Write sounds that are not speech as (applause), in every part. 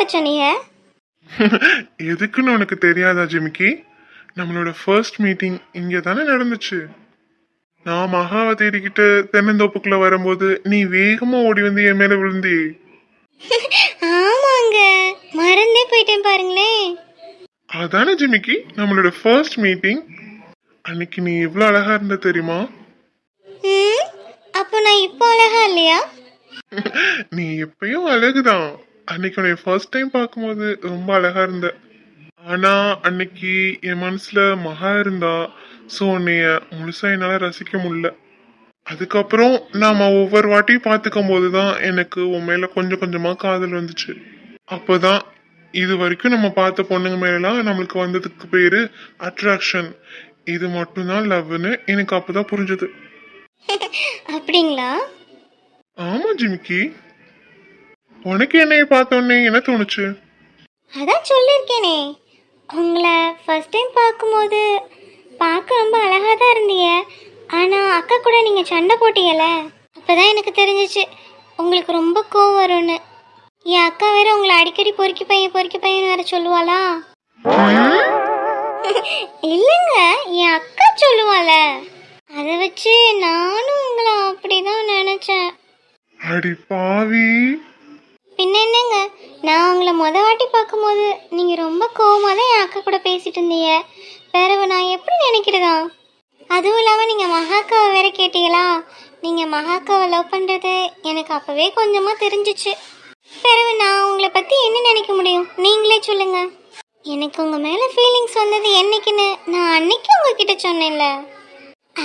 வர சொன்னீங்க (laughs) எதுக்குன்னு உனக்கு தெரியாதா ஜிமிக்கி? நம்மளோட ஃபர்ஸ்ட் மீட்டிங் இங்கே தானே நடந்துச்சு. நான் மகாவை தேடிக்கிட்டு தென்னந்தோப்புக்குள்ள வரும்போது நீ வேகமா ஓடி வந்து என் மேல விழுந்தி. (laughs) ஆமாங்க. மறந்தே போயிட்டேன் பாருங்களேன். அதானே ஜிமிக்கி? நம்மளோட ஃபர்ஸ்ட் மீட்டிங் அன்னைக்கு நீ எவ்வளோ அழகா இருந்த தெரியுமா? அப்போ நான் இப்போ அழகா இல்லையா? (laughs) நீ எப்பயும் அழகுதான். அன்னைக்கு உன்னை ஃபர்ஸ்ட் டைம் பார்க்கும்போது ரொம்ப அழகா இருந்த. ஆனா அன்னைக்கு என் மனசுல மகா இருந்தா ஸோ உன்னைய முழுசா என்னால ரசிக்க முடியல. அதுக்கப்புறம் நாம ஒவ்வொரு வாட்டியும் பார்த்துக்கும் போது தான் எனக்கு உன் மேல கொஞ்சம் கொஞ்சமா காதல் வந்துச்சு. அப்போதான் இது வரைக்கும் நம்ம பார்த்த பொண்ணுங்க மேலாம் நம்மளுக்கு வந்ததுக்கு பேரு அட்ராக்ஷன் இது மட்டும்தான் லவ்னு எனக்கு அப்பதான் புரிஞ்சது. (laughs) அப்படிங்களா? ஆமா ஜிமிக்கி. உனக்கு என்னைய பார்த்தோன்னே என்ன தோணுச்சு? அதான் சொல்லியிருக்கேனே உங்களை ஃபர்ஸ்ட் டைம் பார்க்கும்போது பார்க்க ரொம்ப அழகாக தான் இருந்தீங்க. ஆனால் அக்கா கூட நீங்கள் சண்டை போட்டீங்கல்ல? அப்போ தான் எனக்கு தெரிஞ்சிச்சு. உங்களுக்கு ரொம்ப கோவம் வரும்னு. என் அக்கா வேற உங்களை அடிக்கடி பொறுக்கி பையன் பொறுக்கி பையன் வேற சொல்லுவாளா? இல்லைங்க என் அக்கா சொல்லுவாள. அதை வச்சு நானும் உங்களை அப்படிதான் நினச்சேன். அடி பாவி. பின்ன என்னங்க? நான் உங்களை முத வாட்டி பார்க்கும்போது நீங்கள் ரொம்ப கோவமாக தான் என் அக்கா கூட பேசிட்டு இருந்தீங்க. பிறகு நான் எப்படி நினைக்கிறதா? அதுவும் இல்லாமல் நீங்கள் மகாக்காவை வேற கேட்டீங்களா? நீங்கள் மகாக்காவை லவ் பண்ணுறது எனக்கு அப்போவே கொஞ்சமாக தெரிஞ்சிச்சு. பிறகு நான் உங்களை பற்றி என்ன நினைக்க முடியும்? நீங்களே சொல்லுங்க. எனக்கு உங்கள் மேலே ஃபீலிங்ஸ் வந்தது என்னைக்குன்னு நான் அன்னைக்கு உங்ககிட்ட சொன்னேன்ல.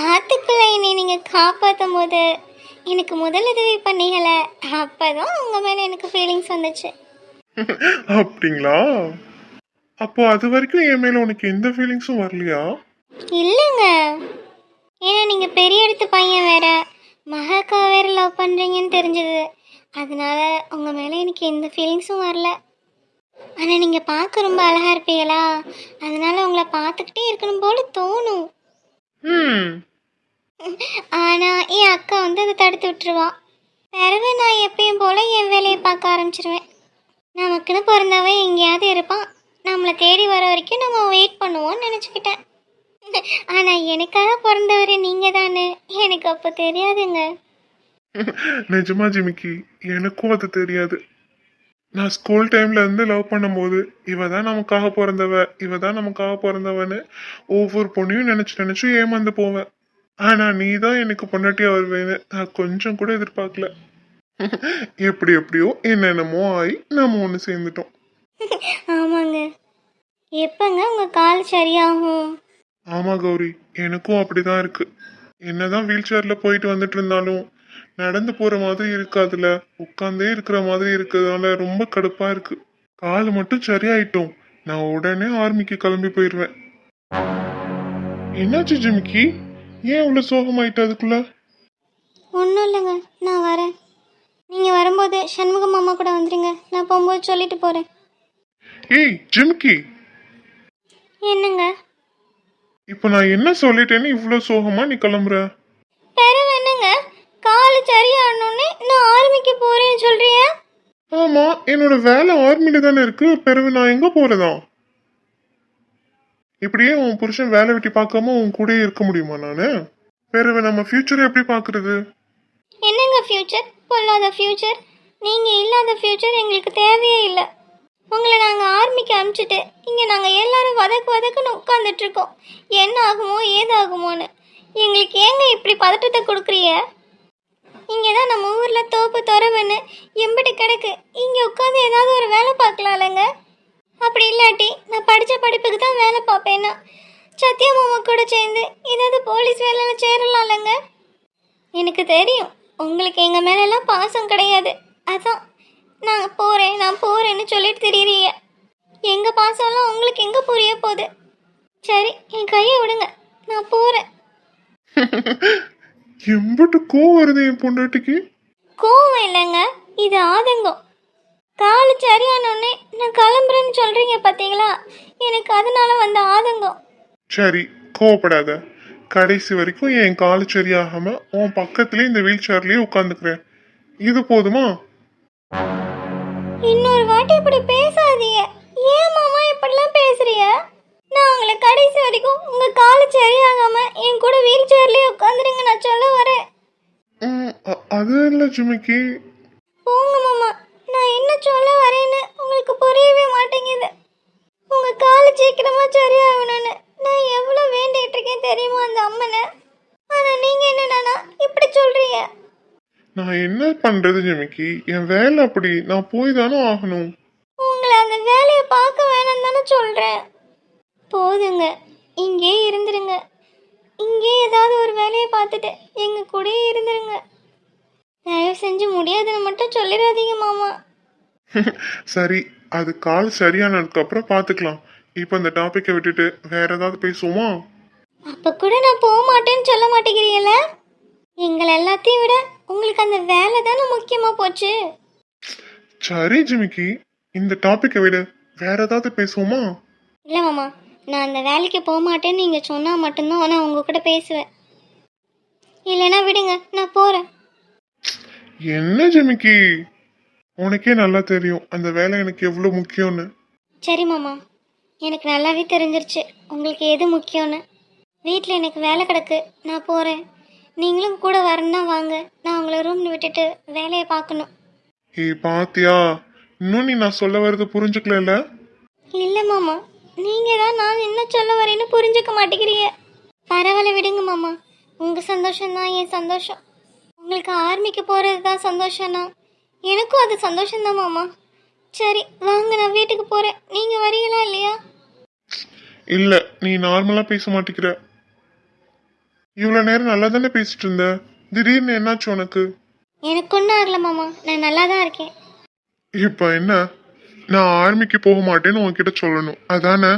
ஆத்துக்குள்ள என்னை நீங்கள் காப்பாற்றும் போது எனக்கு முதலுதவி பண்ணீங்கள அப்பதான் உங்க மேல எனக்கு ஃபீலிங்ஸ் வந்துச்சு. (laughs) அப்படிங்களா? அப்போ அது வரைக்கும் என் மேல உனக்கு எந்த ஃபீலிங்ஸும் வரலையா? இல்லைங்க. ஏன்னா நீங்க பெரிய இடத்து பையன் வேற. மகாக்கா வேற லவ் பண்றீங்கன்னு தெரிஞ்சது. அதனால உங்க மேல எனக்கு எந்த ஃபீலிங்ஸும் வரல. ஆனா நீங்க பார்க்க ரொம்ப அழகா இருப்பீங்களா? அதனால உங்களை பார்த்துக்கிட்டே இருக்கணும் போல தோணும். ம் ஆனால் என் அக்கா வந்து அதை தடுத்து விட்டுருவா. பிறகு நான் எப்பயும் போல என் வேலையை பார்க்க ஆரம்பிச்சிருவேன். நமக்குன்னு பிறந்தவன் எங்கேயாவது இருப்பான். நம்மளை தேடி வர வரைக்கும் நம்ம வெயிட் பண்ணுவோம்னு நினச்சிக்கிட்டேன். ஆனால் எனக்காக பிறந்தவர் நீங்கள் தானே? எனக்கு அப்போ தெரியாதுங்க. நிஜமா ஜிமிக்கி எனக்கும் அது தெரியாது. நான் ஸ்கூல் டைம்ல இருந்து லவ் பண்ணும்போது இவ தான் நமக்காக பிறந்தவ இவ தான் நமக்காக பிறந்தவன்னு ஒவ்வொரு பொண்ணையும் நினைச்சு நினைச்சு ஏமாந்து போவேன். ஆனா நீ தான் எனக்கு பொண்டாட்டியா வருவேன்னு நான் கொஞ்சம் கூட எதிர்பார்க்கல. எப்படி எப்படியோ என்னென்னமோ ஆகி நாம ஒன்று சேர்ந்துட்டோம். ஆமாங்க. எப்பங்க உங்க கால் சரியாகும்? ஆமா கௌரி. எனக்கும் அப்படிதான் இருக்கு. என்னதான் வீல் சேர்ல போயிட்டு வந்துட்டு இருந்தாலும் நடந்து போற மாதிரி இருக்காதுல. உட்காந்தே இருக்கிற மாதிரி இருக்கிறதுனால ரொம்ப கடுப்பா இருக்கு. கால் மட்டும் சரியாயிட்டோம். நான் உடனே ஆர்மிக்கு கிளம்பி போயிடுவேன் என்னாச்சு ஜிமிக்கி? ஏன் இவ்வளவு சோகமாயிட்ட அதுக்குள்ள? ஒன்றும் இல்லைங்க நான் வரேன். நீங்கள் வரும்போது சண்முக மாமா கூட வந்துடுங்க நான் போகும்போது சொல்லிட்டு போகிறேன் ஏய் ஜிமிக்கி! என்னங்க? இப்போ நான் என்ன சொல்லிட்டேன்னு இவ்வளவு சோகமா நீ கிளம்புற? பிறகு என்னங்க? கால் சரியானோடனே நான் ஆர்மிக்கு போறேன்னு சொல்றிய? ஆமா என்னோட வேலை ஆர்மில தானே இருக்கு பிறகு நான் எங்க போறதா? இப்படியே உன் புருஷன் வேலை வெட்டி பார்க்காம உன் கூட இருக்க முடியுமா நானு? வேற நம்ம ஃபியூச்சர் எப்படி பாக்குறது என்னங்க ஃபியூச்சர் பொல்லாத ஃபியூச்சர் நீங்க இல்லாத ஃபியூச்சர் எங்களுக்கு தேவையே இல்லை. உங்களை நாங்கள் ஆர்மிக்கு அனுப்பிச்சிட்டு இங்கே நாங்கள் எல்லாரும் வதக்கு வதக்குன்னு உட்காந்துட்டு இருக்கோம். என்ன ஆகுமோ ஏதாகுமோன்னு. எங்களுக்கு ஏங்க இப்படி பதட்டத்தை கொடுக்குறீங்க? இங்கே தான் நம்ம ஊரில் தோப்பு துறவுன்னு எம்பிட்டு கிடக்கு. இங்கே உட்காந்து ஏதாவது ஒரு வேலை பார்க்கலாம்லங்க. அப்படி இல்லாட்டி நான் படித்த படிப்புக்கு தான் வேலை பார்ப்பேன்னா சத்யா மாமா கூட சேர்ந்து ஏதாவது போலீஸ் வேலையில் சேரலாம்லங்க? எனக்கு தெரியும். உங்களுக்கு எங்கள் மேலெல்லாம் பாசம் கிடையாது. அதான் நான் போகிறேன் நான் போகிறேன்னு சொல்லிட்டு திரியிறீங்க. எங்கள் பாசம்லாம் உங்களுக்கு எங்கே புரிய போகுது? சரி என் கையை விடுங்க. நான் போகிறேன் (laughs) எம்பிட்டு கோவம் வருது என் பொண்டாட்டிக்கு? கோவம் இல்லைங்க இது ஆதங்கம் காலு சரியானோடனே நான் கிளம்புறேன்னு சொல்கிறீங்க பார்த்தீங்களா எனக்கு அதனால வந்த ஆதங்கம். சரி கோவப்படாத. கடைசி வரைக்கும் என் கால் சரியாகாம உன் பக்கத்துலயே இந்த வீல் சேர்லயே உட்காந்துக்கிறேன் இது போதுமா? இன்னொரு வாட்டி இப்படி பேசாதீங்க. ஏன் மாமா இப்படிலாம் பேசுறிய நான் உங்களை கடைசி வரைக்கும் உங்க காலு சரியாகாம என் கூட வீல் சேர்லயே உட்காந்துருங்க நான் சொல்ல வரேன். அது இல்லை ஜிமிக்கி போங்க மாமா. நான் என்ன சொல்ல வரேன்னு உங்களுக்கு புரியவே மாட்டேங்குது. உங்க காலு சீக்கிரமா சரியாகணும்னு நான் எவ்வளவு வேண்டிட்டு இருக்கேன் தெரியுமா அந்த அம்மனை? ஆனா நீங்க என்னன்னா இப்படி சொல்றீங்க? நான் என்ன பண்றது ஜிமிக்கி? என் வேலை அப்படி. நான் போய் தானே ஆகணும். உங்களை அந்த வேலையை பார்க்க வேணாம் தானே சொல்கிறேன் போதுங்க. இங்கே இருந்துருங்க. இங்கே ஏதாவது ஒரு வேலையை பார்த்துட்டு எங்கள் கூடயே இருந்துருங்க. தயவு செஞ்சு முடியாதுன்னு மட்டும் சொல்லிடாதீங்க மாமா. (laughs) சரி அது கால் சரியானதுக்கு அப்புறம் பார்த்துக்கலாம் இப்போ இந்த டாப்பிக்கை விட்டுட்டு வேற ஏதாவது பேசுவோமா? அப்போ கூட நான் போக மாட்டேன்னு சொல்ல மாட்டேங்கிறீங்கள? எங்களை எல்லாத்தையும் விட உங்களுக்கு அந்த வேலை தானே முக்கியமாக போச்சு? சரி ஜிமிக்கி. இந்த டாப்பிக்கை விட. வேற ஏதாவது பேசுவோமா? இல்லை மாமா நான் அந்த வேலைக்கு போக மாட்டேன்னு நீங்கள் சொன்னால் மட்டும்தான் நான் உங்கள் கூட பேசுவேன். இல்லைன்னா விடுங்க நான் போகிறேன் என்ன ஜிமிக்கி? உனக்கே நல்லா தெரியும். அந்த வேலை எனக்கு எவ்வளோ முக்கியம்னு. சரி மாமா. எனக்கு நல்லாவே தெரிஞ்சிருச்சு. உங்களுக்கு எது முக்கியம்னு. வீட்டில் எனக்கு வேலை கிடக்கு. நான் போகிறேன் நீங்களும் கூட வரணும்னா வாங்க. நான் உங்களை ரூம்ல விட்டுட்டு வேலையை பார்க்கணும். ஏய் பாத்தியா? இன்னும் நீ நான் சொல்ல வர்றது புரிஞ்சுக்கல இல்லை மாமா. நீங்கள் தான் நான் என்ன சொல்ல வரேன்னு புரிஞ்சுக்க மாட்டேங்கிறீங்க. பரவாயில்ல விடுங்க மாமா. உங்கள் சந்தோஷம்தான் என் சந்தோஷம். உங்களுக்கு ஆர்மிக்கு போகிறது தான் சந்தோஷம்னா எனக்கும் அது சந்தோஷம்தான் மாமா. சரி வாங்க நான் வீட்டுக்கு போகிறேன் நீங்கள் வரீங்களா இல்லையா? இல்ல நீ நார்மலா பேச மாட்டேங்கிற. இவ்வளவு நேரம் நல்லா தானே பேசிட்டு இருந்த? திடீர்னு என்னாச்சு உனக்கு? எனக்கு ஒன்றும் ஆகல மாமா. நான் நல்லா தான் இருக்கேன். இப்ப என்ன? நான் ஆர்மிக்கு போக மாட்டேன்னு உன்கிட்ட சொல்லணும். அதானே?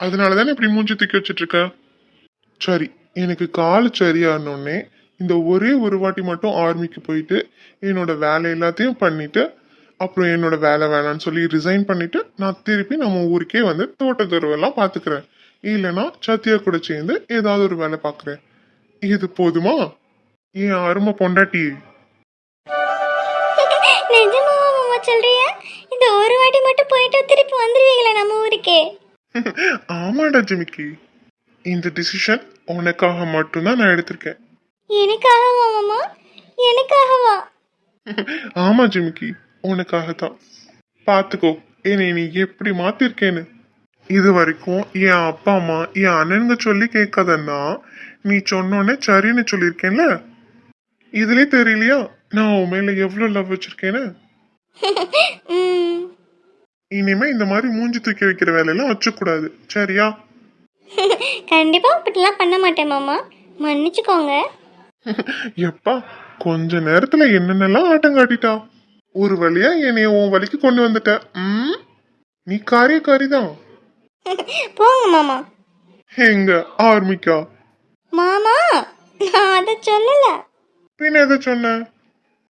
அதனால தானே இப்படி மூஞ்சி தூக்கி வச்சிட்டு இருக்க? சரி எனக்கு கால் சரியானோடனே இந்த ஒரே ஒரு வாட்டி மட்டும் ஆர்மிக்கு போயிட்டு என்னோட வேலை எல்லாத்தையும் பண்ணிட்டு அப்புறம் என்னோட வேலை வேணாம்னு சொல்லி ரிசைன் பண்ணிட்டு நான் திருப்பி நம்ம ஊருக்கே வந்து தோட்டத்துறவெல்லாம் பார்த்துக்கிறேன் இல்லைன்னா சத்யா கூட சேர்ந்து ஏதாவது ஒரு வேலை பார்க்குறேன் இது போதுமா? என் அருமை பொண்டாட்டி? (laughs) சொல்றியா? இந்த ஒரு வாட்டி மட்டும் போயிட்டு திருப்பி வந்துருவீங்களா நம்ம ஊருக்கே? (laughs) ஆமாடா ஜிமிக்கி. இந்த டிசிஷன் உனக்காக மட்டும்தான் நான் எடுத்திருக்கேன். எனக்காகவா மாமா? எனக்காகவா? ஆமா ஜிமிக்கி. உனக்காக தான் பார்த்துக்கோ என்னை நீ எப்படி மாத்திருக்கேன்னு. இது வரைக்கும் என் அப்பா அம்மா என் அண்ணனுங்க சொல்லி கேட்காதன்னா நீ சொன்னோன்னே சரின்னு சொல்லியிருக்கேன்ல? இதுலயே தெரியலையா? நான் உன் மேல எவ்வளவு லவ் வச்சிருக்கேன்னு? இனிமே இந்த மாதிரி மூஞ்சி தூக்கி வைக்கிற வேலையெல்லாம் வச்சுக்கூடாது. சரியா? கண்டிப்பா இப்படிலாம் பண்ண மாட்டேன் மாமா. மன்னிச்சுக்கோங்க. (laughs) எப்பா கொஞ்ச நேரத்துல என்னென்னலாம் ஆட்டம் காட்டிட்டா? ஒரு வழியா என்னைய உன் வழிக்கு கொண்டு வந்துட்ட. ம்? நீ காரியக்காரி தான் (laughs) போங்க மாமா. எங்க ஆர்மிக்கா? மாமா நான் அதை சொல்லல. பின்ன எதை சொன்ன?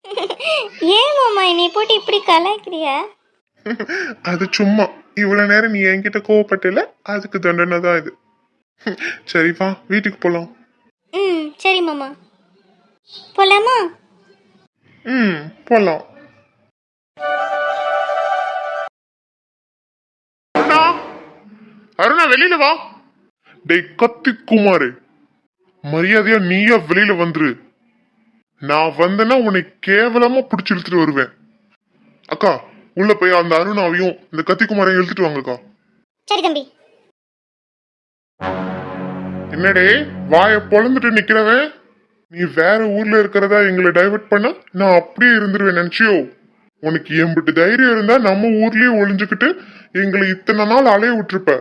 (laughs) ஏன் மாமா என்னை போட்டு இப்படி கலாய்க்கிறிய? அது சும்மா. இவ்வளவு நேரம் நீ என்கிட்ட கோவப்பட்டல அதுக்கு தண்டனை தான் இது. சரி வா வீட்டுக்கு போலாம். ம் சரி மாமா. போலாமா? ம் போலாம். அருணா அருணா வெளியில வா. டேய் கத்தி குமாரு. மரியாதையா நீயா வெளியில வந்துரு. நான் வந்தேன்னா உன்னை கேவலமா பிடிச்சி இழுத்துட்டு வருவேன். அக்கா உள்ள போய் அந்த அருணாவையும் இந்த கத்திக்குமாரையும் இழுத்துட்டு வாங்கக்கா. சரி தம்பி. என்னடே வாய பொழந்துட்டு நிக்கிறவன்? நீ வேற ஊர்ல இருக்கிறதா எங்களை டைவர்ட் பண்ண நான் அப்படியே இருந்துருவேன் நினைச்சியோ? உனக்கு எம்பிட்டு தைரியம் இருந்தா நம்ம ஊர்லயே ஒளிஞ்சுக்கிட்டு எங்களை இத்தனை நாள் அலைய விட்டுருப்ப.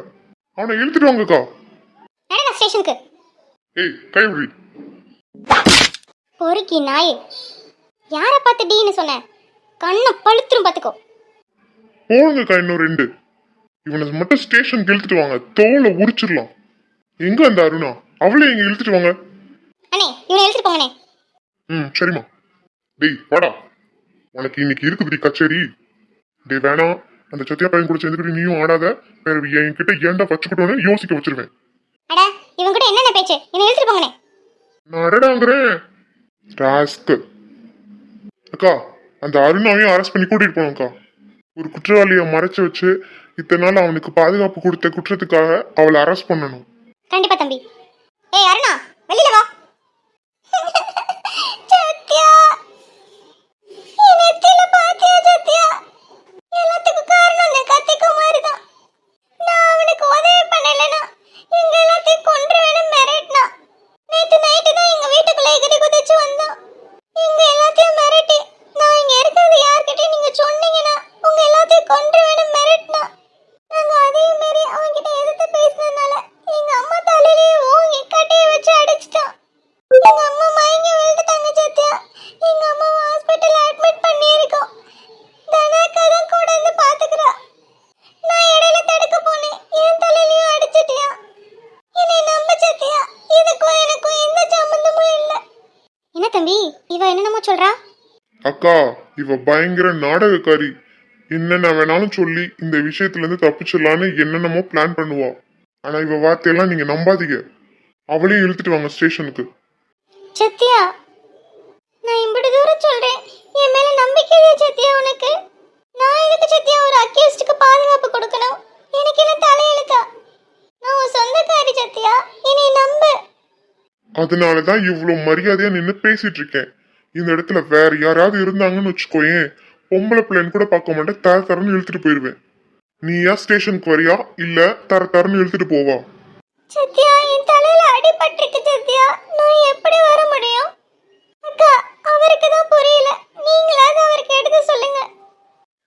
அவனை இழுத்துட்டு வாங்கக்கா. ஸ்டேஷனுக்கு? ஏய் கைவிடி பொறுக்கி நாயே. யாரை பார்த்து டீன்னு சொன்ன? கண்ணை பழுத்துரும் பார்த்துக்கோ. போடுங்கக்கா இன்னும் ரெண்டு. இவனை மட்டும் ஸ்டேஷனுக்கு இழுத்துட்டு வாங்க. தோலை உரிச்சிடலாம். எங்க அந்த அருணா? அவளே இங்க இழுத்துட்டு வாங்க? இவனை எழுதிட்டு போங்கண்ணே. ம் சரிம்மா. டேய் வாடா. உனக்கு இன்னைக்கு இருக்குதுடி கச்சேரி. டேய் வேணாம் அந்த சத்யா பையன் கூட சேர்ந்துக்கிட்டு நீயும் ஆடாத. வேற என்கிட்ட ஏன்டா வச்சுக்கிட்டோன்னு யோசிக்க வச்சிருவேன். அட இவன் கூட என்னென்ன பேச்சு? இவனை எழுதிட்டு போங்கண்ணே. நான் அடடாங்கிறேன் ராஸ்க்கு. அக்கா அந்த அருணாவையும் அரெஸ்ட் பண்ணி கூட்டிட்டு போனோம்க்கா ஒரு குற்றவாளியை மறைச்சு வச்சு இத்தனை நாள் அவனுக்கு பாதுகாப்பு கொடுத்த குற்றத்துக்காக அவளை அரெஸ்ட் பண்ணணும். கண்டிப்பா தம்பி. ஏய் அருணா வெளியில வா சத்யா நெத்தியில பாத்தியா சத்யா எல்லாத்துக்கும் காரணம் அந்த கத்திக்குமாரி தான் நான் அவனுக்கு உதவி பண்ணலனா எங்க எல்லாத்தையும் கொன்றுவேன்னு மிரட்டினா நேத்து நைட்டு தான் எங்க வீட்டுக்குள்ள எகிரி குதிச்சு வந்தான் எங்க எல்லாத்தையும் மிரட்டி நான் இங்க இருக்கிறது யார்கிட்டயும் நீங்க சொன்னீங்கன்னா உங்க எல்லாத்தையும் கொன்றுவேன்னு மிரட்டினா நாங்க அதையும் மீறி அவன்கிட்ட எதிர்த்து பேசினதுனால எங்க அம்மா தலையிலேயே ஓங்கி கட்டையை வச்சு அடிச்சிட்டான் எங்க அம்மா மயங்கி விழுந்துட்டாங்க சத்யா எங்க அம்மா ஹாஸ்பிட்டல் அட்மிட் பண்ணியிருக்கோம் தனாக்கா தான் கூட இருந்து பாத்துக்கிறா நான் இடையில தடுக்க போனேன் என் தலையிலயும் அடிச்சிட்டியா என்னை நம்ப சத்யா இதுக்கும் எனக்கும் எந்த சம்பந்தமும் இல்லை என்ன தம்பி சொல்றா? அக்கா இவ பயங்கர நாடகக்காரி. என்னென்ன வேணாலும் சொல்லி இந்த விஷயத்துல இருந்து தப்பிச்சிடலான்னு என்னென்னமோ பிளான் பண்ணுவா. ஆனா இவ வார்த்தையெல்லாம் நீங்க நம்பாதீங்க. அவளையும் இழுத்துட்டு வாங்க ஸ்டேஷனுக்கு. சத்யா நான் இம்படி தூரம் சொல்றேன். என் மேல நம்பிக்கை இல்லையா சத்யா உனக்கு? நான் எதுக்கு சத்யா ஒரு அக்யூஸ்டுக்கு பாதுகாப்பு கொடுக்கணும்? எனக்கு என்ன தலையெழுத்தா? நான் உன் சொந்தக்காரி சத்யா. என்னை நம்பு. அதனாலதான் இவ்வளவு மரியாதையா நின்னு பேசிட்டு இருக்கேன். இந்த இடத்துல வேற யாராவது இருந்தாங்கன்னு வச்சுக்கோயேன். பொம்பளை பிள்ளைன்னு கூட பார்க்க மாட்டேன். தர தரன்னு இழுத்துட்டு போயிருவேன். நீயா ஸ்டேஷனுக்கு வரியா? இல்ல தர தரன்னு இழுத்துட்டு போவா? சத்யா என் தலையில அடிபட்டிருக்கு சத்யா. நான் எப்படி வர முடியும்? அக்கா அவருக்கு தான் புரியல. நீங்களாவது அவருக்கு எடுத்து சொல்லுங்க.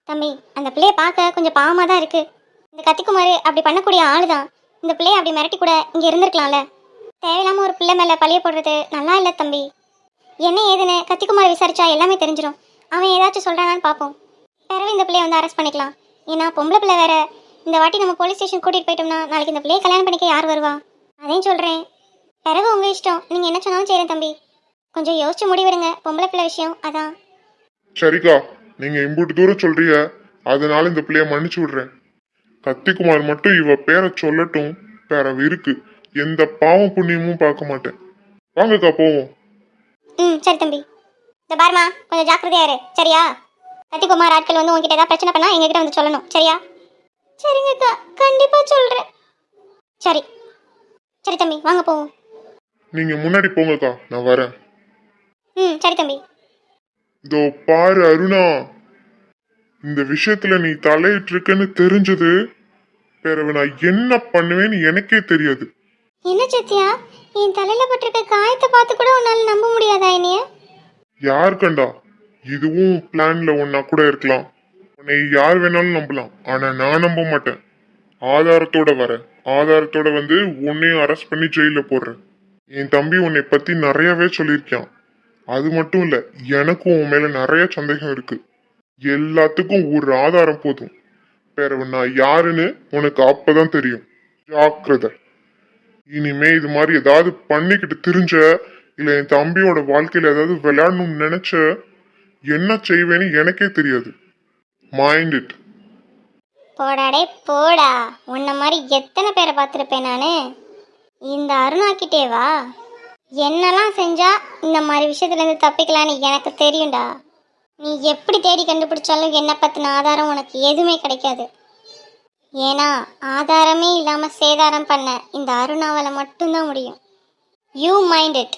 தம்பி அந்த பிள்ளைய பார்க்க கொஞ்சம் பாவமா தான் இருக்கு. இந்த கத்திக்குமாரி அப்படி பண்ணக்கூடிய ஆளு தான் இந்த பிள்ளைய அப்படி மிரட்டி கூட இங்க இருந்திருக்கலாம்ல. தேவையில்லாம ஒரு பிள்ளை மேல பழிய போடுறது நல்லா இல்ல தம்பி. என்ன ஏதுன்னு கத்திக்குமார் விசாரிச்சா எல்லாமே தெரிஞ்சிடும் அவன் ஏதாச்சும் சொல்கிறானான்னு பார்ப்போம் பிறகு இந்த பிள்ளைய வந்து அரெஸ்ட் பண்ணிக்கலாம். ஏன்னா பொம்பளை பிள்ளை வேற. இந்த வாட்டி நம்ம போலீஸ் ஸ்டேஷன் கூட்டிகிட்டு போயிட்டோம்னா நாளைக்கு இந்த பிள்ளைய கல்யாணம் பண்ணிக்க யார் வருவா? அதையும் சொல்கிறேன் பிறகு உங்கள் இஷ்டம். நீங்கள் என்ன சொன்னாலும் செய்கிறேன் தம்பி. கொஞ்சம் யோசிச்சு முடிவெடுங்க பொம்பளை பிள்ளை விஷயம் அதான். சரிக்கா. நீங்க இம்புட்டு தூரம் சொல்றீங்க. அதனால இந்த பிள்ளைய மன்னிச்சு விடுறேன். கத்திக்குமார் மட்டும் இவ பேரை சொல்லட்டும். பிறவு இருக்கு. எந்த பாவம் புண்ணியமும் பார்க்க மாட்டேன். வாங்கக்கா போவோம். ம் சரி தம்பி. இந்த பாருமா கொஞ்சம் ஜாக்கிரதையா இரு. சரியா? கத்திக்குமார் ஆட்கள் வந்து உங்ககிட்ட ஏதாவது பிரச்சனை பண்ணா எங்ககிட்ட வந்து சொல்லணும். சரியா? சரிங்கக்கா கண்டிப்பா சொல்றேன். சரி. சரி தம்பி வாங்க போவோம். நீங்க முன்னாடி போங்கக்கா நான் வரேன். ம் சரி தம்பி. இதோ பாரு அருணா. இந்த விஷயத்துல நீ தலையிட்டு இருக்கன்னு தெரிஞ்சது பிறகு நான் என்ன பண்ணுவேன்னு எனக்கே தெரியாது. என்ன சத்யா? என் தலையில பட்டிருக்க காயத்தை பார்த்து கூட உன்னால நம்ப முடியாதா என்னைய? யார் கண்டா? இதுவும் பிளான்ல ஒன்னா கூட இருக்கலாம். உன்னை யார் வேணாலும் நம்பலாம் ஆனா நான் நம்ப மாட்டேன். ஆதாரத்தோட வரேன் ஆதாரத்தோட வந்து உன்னையும் அரெஸ்ட் பண்ணி ஜெயில போடுறேன். என் தம்பி உன்னை பத்தி நிறையவே சொல்லியிருக்கான். அது மட்டும் இல்ல எனக்கும் உன் மேல நிறைய சந்தேகம் இருக்கு. எல்லாத்துக்கும் ஒரு ஆதாரம் போதும். பிறகு நான் யாருன்னு உனக்கு அப்பதான் தெரியும். ஜாக்கிரதை. இனிமே இது மாதிரி ஏதாவது பண்ணிக்கிட்டு திரிஞ்ச இல்ல என் தம்பியோட வாழ்க்கையில ஏதாவது விளையாடணும்னு நினைச்ச என்ன செய்வேன்னு எனக்கே தெரியாது. மைண்ட் இட் போடாடே போடா. உன்ன மாதிரி எத்தனை பேரை பார்த்துருப்பேன் நான்? இந்த அருணாக்கிட்டே வா. என்னெல்லாம் செஞ்சா இந்த மாதிரி விஷயத்துலேருந்து தப்பிக்கலான்னு எனக்கு தெரியும்டா. நீ எப்படி தேடி கண்டுபிடிச்சாலும் என்னை பற்றின ஆதாரம் உனக்கு எதுவுமே கிடைக்காது. ஏன்னா ஆதாரமே இல்லாமல் சேதாரம் பண்ண இந்த அருணாவால் மட்டும்தான் முடியும். You mind it